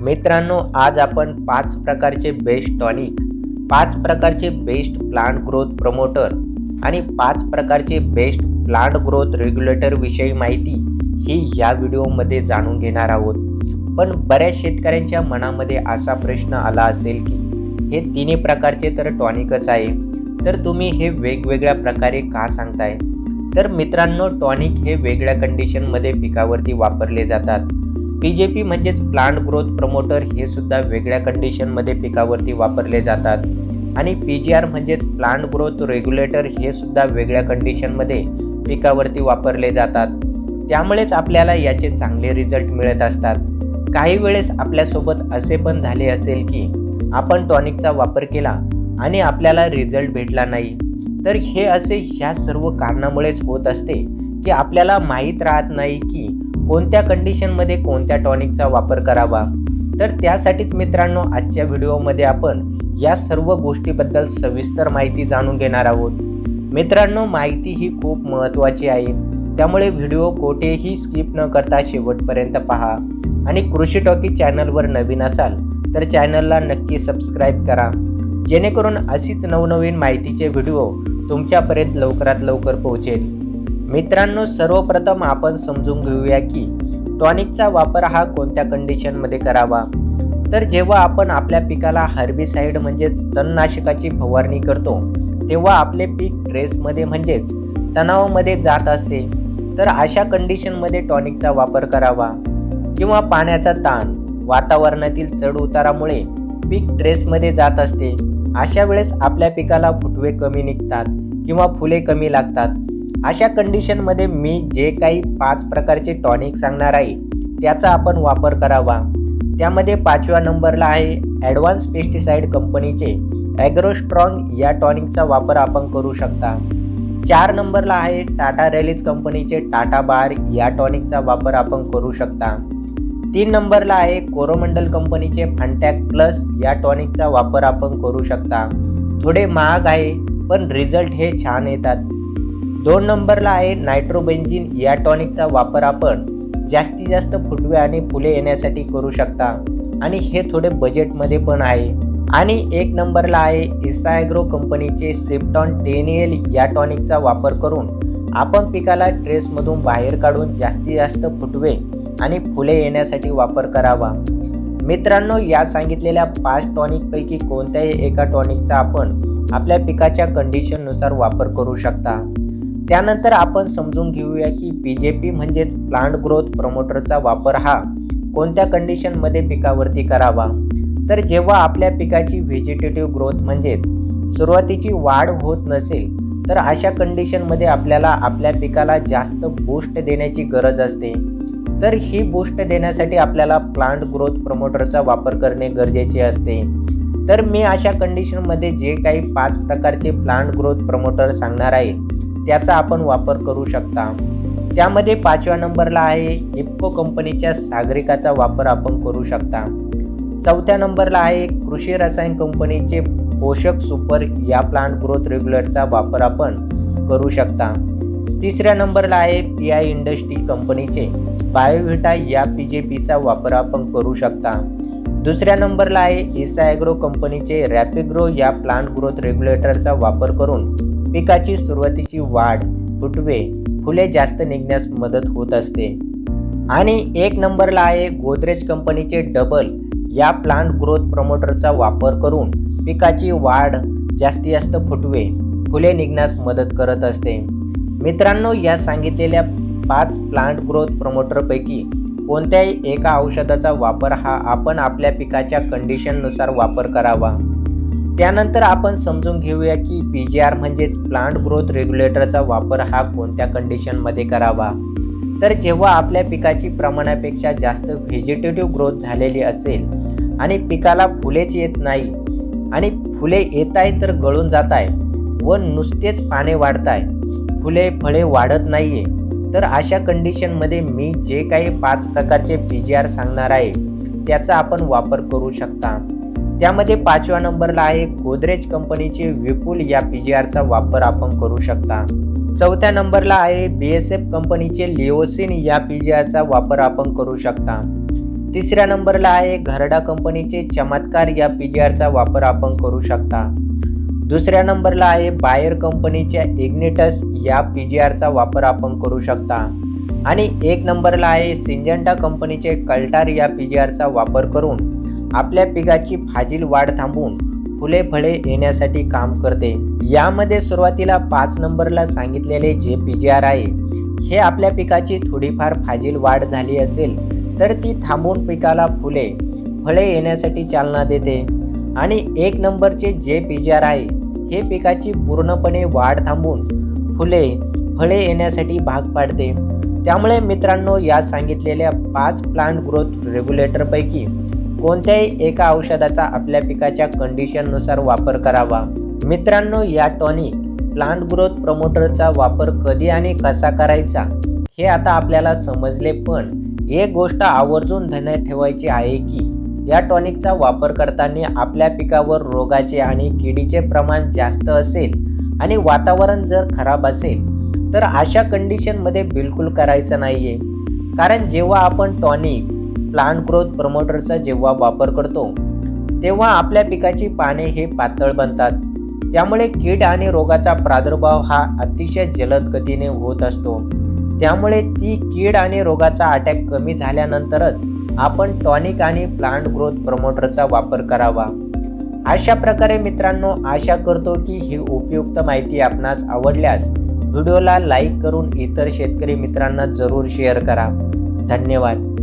मित्रांनो आज आपण पाच प्रकारचे बेस्ट टॉनिक पाच प्रकारचे बेस्ट प्लांट ग्रोथ प्रमोटर आणि पाच प्रकारचे बेस्ट प्लांट ग्रोथ रेग्युलेटर विषयी माहिती ही या व्हिडिओमध्ये जाणून घेणार आहोत. पण बऱ्याच शेतकऱ्यांच्या मनामध्ये असा प्रश्न आला असेल की हे तिन्ही प्रकारचे तर टॉनिकच आहे तर तुम्ही हे वेगवेगळ्या प्रकारे का सांगताय? तर मित्रांनो टॉनिक हे वेगळ्या कंडिशनमध्ये पिकावरती वापरले जातात. पी जे पी म्हणजेच प्लांट ग्रोथ प्रमोटर हे सुद्धा वेगळ्या कंडिशनमध्ये पिकावरती वापरले जातात. आणि पी जी आर म्हणजेच प्लांट ग्रोथ रेग्युलेटर हे सुद्धा वेगळ्या कंडिशनमध्ये पिकावरती वापरले जातात. त्यामुळेच आपल्याला याचे चांगले रिझल्ट मिळत असतात. काही वेळेस आपल्यासोबत असे पण झाले असेल की आपण टॉनिकचा वापर केला आणि आपल्याला रिझल्ट भेटला नाही. तर हे असे ह्या सर्व कारणामुळेच होत असते की आपल्याला माहीत राहत नाही की कोणत्या कंडिशनमध्ये कोणत्या टॉनिकचा वापर करावा. तर त्यासाठीच मित्रांनो आजच्या व्हिडिओमध्ये आपण या सर्व गोष्टीबद्दल सविस्तर माहिती जाणून घेणार आहोत. मित्रांनो माहिती ही खूप महत्त्वाची आहे. त्यामुळे व्हिडिओ कोठेही स्किप न करता शेवटपर्यंत पहा. आणि कृषी टॉकी चॅनलवर नवीन असाल तर चॅनलला नक्की सबस्क्राईब करा. जेणेकरून अशीच नवनवीन माहितीचे व्हिडिओ तुमच्यापर्यंत लवकरात लवकर पोहोचेल. मित्रांनो सर्वप्रथम आपण समजून घेऊया की टॉनिकचा वापर हा कोणत्या कंडिशनमध्ये करावा? तर जेव्हा आपण आपल्या पिकाला हर्बिसाईड म्हणजेच तणनाशकाची फवारणी करतो तेव्हा आपले पीक ट्रेसमध्ये म्हणजेच तणावामध्ये जात असते. तर अशा कंडिशनमध्ये टॉनिकचा वापर करावा. किंवा पाण्याचा ताण वातावरणातील चढ उतारामुळे पीक ट्रेसमध्ये जात असते. अशा वेळेस आपल्या पिकाला फुटवे कमी निघतात किंवा फुले कमी लागतात. अशा कंडिशनमध्ये मी जे काही पाच प्रकारचे टॉनिक सांगणार आहे त्याचा आपण वापर करावा. त्यामध्ये पाचव्या नंबरला आहे ॲडव्हान्स पेस्टिसाईड कंपनीचे ॲग्रोस्ट्रॉंग या टॉनिकचा वापर आपण करू शकता. चार नंबरला आहे टाटा रेलिज कंपनीचे टाटा बार या टॉनिकचा वापर आपण करू शकता. तीन नंबरला आहे कोरोमंडल कंपनीचे फंटॅक प्लस. या टॉनिकचा वापर आपण करू शकता. थोडे महाग आहे पण रिझल्ट हे छान येतात. दोन नंबरला आहे नायट्रोबेंजिन या टॉनिकचा वापर आपण जास्तीत जास्त फुटवे आणि फुले येण्यासाठी करू शकता. आणि हे थोडे बजेटमध्ये पण आहे. आणि एक नंबरला आहे इसायग्रो कंपनीचे सिप्टॉन टेनियल. या टॉनिकचा वापर करून आपण पिकाला ट्रेसमधून बाहेर काढून जास्तीत जास्त फुटवे आणि फुले येण्यासाठी वापर करावा. मित्रांनो या सांगितलेल्या पाच टॉनिकपैकी कोणत्याही एका टॉनिकचा आपण आपल्या पिकाच्या कंडिशननुसार वापर करू शकता. त्यानंतर आपण समजून घेऊया की पी जे पी म्हणजेच प्लांट ग्रोथ प्रमोटरचा वापर हा कोणत्या कंडिशनमध्ये पिकावरती करावा? तर जेव्हा आपल्या पिकाची व्हेजिटेटिव्ह ग्रोथ म्हणजेच सुरुवातीची वाढ होत नसेल तर अशा कंडिशनमध्ये आपल्याला आपल्या पिकाला जास्त बूस्ट देण्याची गरज असते. तर ही बूस्ट देण्यासाठी आपल्याला प्लांट ग्रोथ प्रमोटरचा वापर करणे गरजेचे असते. तर मी अशा कंडिशनमध्ये जे काही पाच प्रकारचे प्लांट ग्रोथ प्रमोटर सांगणार आहे त्याचा आपण वापर करू शकता. त्यामध्ये पाचव्या नंबरला आहे इप्को कंपनीच्या सागरिकाचा वापर आपण करू शकता. चौथ्या नंबरला आहे कृषी रसायन कंपनीचे पोषक सुपर या प्लांट ग्रोथ रेग्युलरचा वापर आपण करू शकता. तिसऱ्या नंबरला आहे पी आय इंडस्ट्री कंपनीचे बायोव्हिटा या पी जे पीचा वापर आपण करू शकता. दुसऱ्या नंबरला आहे इसायग्रो कंपनीचे रॅपिग्रो या प्लांट ग्रोथ रेग्युलेटरचा वापर करून पिकाची सुरुवातीची वाढ फुटवे फुले जास्त निघण्यास मदत होत असते. आणि एक नंबरला आहे गोदरेज कंपनीचे डबल या प्लांट ग्रोथ प्रमोटरचा वापर करून पिकाची वाढ जास्तीत जास्त फुटवे फुले निघण्यास मदत करत असते. मित्रांनो या सांगितलेल्या पाच प्लांट ग्रोथ प्रमोटरपैकी कोणत्याही एका औषधाचा वापर हा आपण आपल्या पिकाच्या कंडिशननुसार वापर करावा. त्यानंतर आपण समजून घेऊया की पी जी आर म्हणजेच प्लांट ग्रोथ रेग्युलेटरचा वापर हा कोणत्या कंडिशनमध्ये करावा. तर जेव्हा आपल्या पिकाची प्रमाणापेक्षा जास्त व्हेजिटेटिव्ह ग्रोथ झालेली असेल आणि पिकाला फुलेच येत नाही आणि फुले येत आहे तर गळून जात आहे व नुसतेच पाने वाढत आहे फुले फळे वाढत नाही आहे तर अशा कंडिशनमध्ये मी जे काही पाच प्रकारचे पी जी आर सांगणार आहे त्याचा आपण वापर करू शकता. त्यामध्ये पाचव्या नंबरला आहे गोदरेज कंपनीचे विपुल या पी जी आरचा वापर आपण करू शकता. चौथ्या नंबरला आहे बी एस एफ कंपनीचे लिओसिन या पी जी आरचा वापर आपण करू शकता. तिसऱ्या नंबरला आहे घरडा कंपनीचे चमत्कार या पी जी आरचा वापर आपण करू शकता. दुसऱ्या नंबरला आहे बायर कंपनीच्या इग्निटस. या पी जी आरचा वापर आपण करू शकता. आणि एक नंबरला आहे सिंजंटा कंपनीचे कल्टार. या पी जी आरचा वापर करून आपल्या पिकाची फाजील वाढ थांबवून फुले फळे येण्यासाठी काम करते. यामध्ये सुरुवातीला पाच नंबरला सांगितलेले जे पी जी आर आहे हे आपल्या पिकाची थोडीफार फाजील वाढ झाली असेल तर ती थांबून पिकाला फुले फळे येण्यासाठी चालना देते. आणि एक नंबरचे जे पी जी आर आहे हे पिकाची पूर्णपणे वाढ थांबून फुले फळे येण्यासाठी भाग पाडते. त्यामुळे मित्रांनो या सांगितलेल्या पाच प्लांट ग्रोथ रेग्युलेटरपैकी कोणत्याही एका औषधाचा आपल्या पिकाच्या कंडिशननुसार वापर करावा. मित्रांनो या टॉनिक प्लांट ग्रोथ प्रमोटरचा वापर कधी आणि कसा करायचा हे आता आपल्याला समजले पण एक गोष्ट आवर्जून ध्यानात ठेवायची आहे की या टॉनिकचा वापर करताना आपल्या पिकावर रोगाचे आणि किडीचे प्रमाण जास्त असेल आणि वातावरण जर खराब असेल तर अशा कंडिशनमध्ये बिलकुल करायचं नाही आहे कारण जेव्हा आपण टॉनिक प्लांट ग्रोथ प्रमोटरचा जेव्हा वापर करतो तेव्हा आपल्या पिकाची पाने हे पातळ बनतात. त्यामुळे कीड आणि रोगाचा प्रादुर्भाव हा अतिशय जलद गतीने होत असतो. त्यामुळे ती कीड आणि रोगाचा अटॅक कमी झाल्यानंतरच आपण टॉनिक आणि प्लांट ग्रोथ प्रमोटरचा वापर करावा. अशा प्रकारे मित्रांनो आशा करतो की ही उपयुक्त माहिती आपणास आवडल्यास व्हिडिओला लाईक करून इतर शेतकरी मित्रांना जरूर शेअर करा. धन्यवाद.